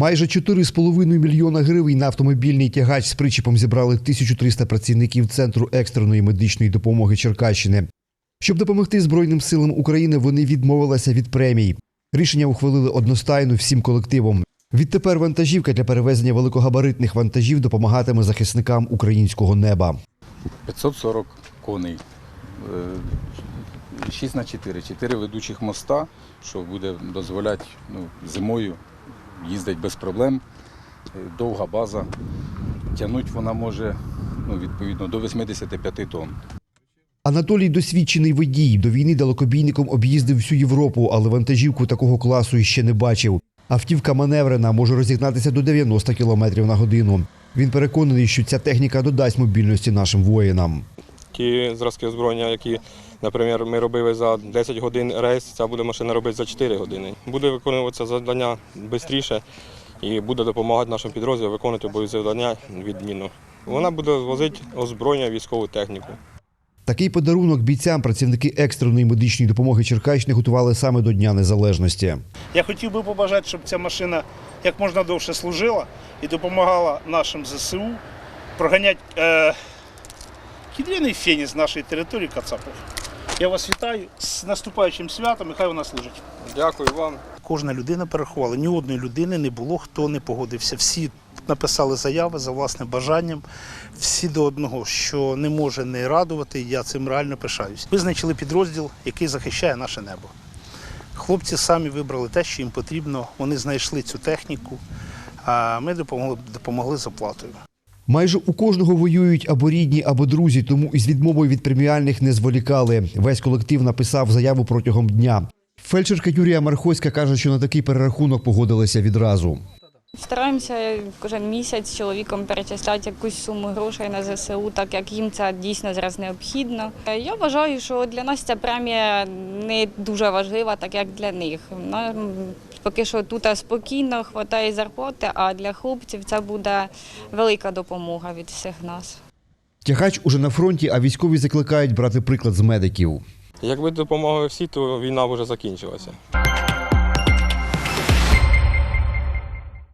Майже 4,5 мільйона гривень на автомобільний тягач з причіпом зібрали 1300 працівників Центру екстреної медичної допомоги Черкащини. Щоб допомогти Збройним силам України, вони відмовилися від премій. Рішення ухвалили одностайно всім колективом. Відтепер вантажівка для перевезення великогабаритних вантажів допомагатиме захисникам українського неба. 540 коней. Е, 6 на 4, 4 ведучих моста, що буде дозволяти ну, зимою їздити без проблем. Довга база. Тягнути вона може ну, відповідно до 85 тонн. Анатолій досвідчений водій. До війни далекобійником об'їздив всю Європу, але вантажівку такого класу ще не бачив. Автівка маневрена може розігнатися до 90 км на годину. Він переконаний, що ця техніка додасть мобільності нашим воїнам. Ті зразки озброєння, які, наприклад, ми робили за 10 годин рейс, ця буде машина робити за 4 години. Буде виконуватися завдання швидше і буде допомагати нашим підрозділам виконувати бойові завдання відмінно. Вона буде возити озброєння військову техніку. Такий подарунок бійцям працівники екстреної медичної допомоги Черкащини готували саме до Дня Незалежності. Я хотів би побажати, щоб ця машина як можна довше служила і допомагала нашим ЗСУ проганяти е, кідряний фені з нашої території Кацапов. Я вас вітаю з наступаючим святом і хай вона служить. Дякую вам. Кожна людина перерахувала, ні одної людини не було, хто не погодився. Всі написали заяви за власним бажанням, всі до одного, що не може не радувати, я цим реально пишаюсь. Визначили підрозділ, який захищає наше небо. Хлопці самі вибрали те, що їм потрібно. Вони знайшли цю техніку, а ми допомогли, допомогли з оплатою. Майже у кожного воюють або рідні, або друзі, тому із відмовою від преміальних не зволікали. Весь колектив написав заяву протягом дня. Фельдшерка Юрія Мархоська каже, що на такий перерахунок погодилися відразу. Стараємося кожен місяць з чоловіком перечисляти якусь суму грошей на ЗСУ, так як їм це дійсно зараз необхідно. Я вважаю, що для нас ця премія не дуже важлива, так як для них. Нам поки що тут спокійно, вистачає зарплати, а для хлопців це буде велика допомога від всіх нас. Тягач уже на фронті, а військові закликають брати приклад з медиків. Якби допомогли всі, то війна б вже закінчилася.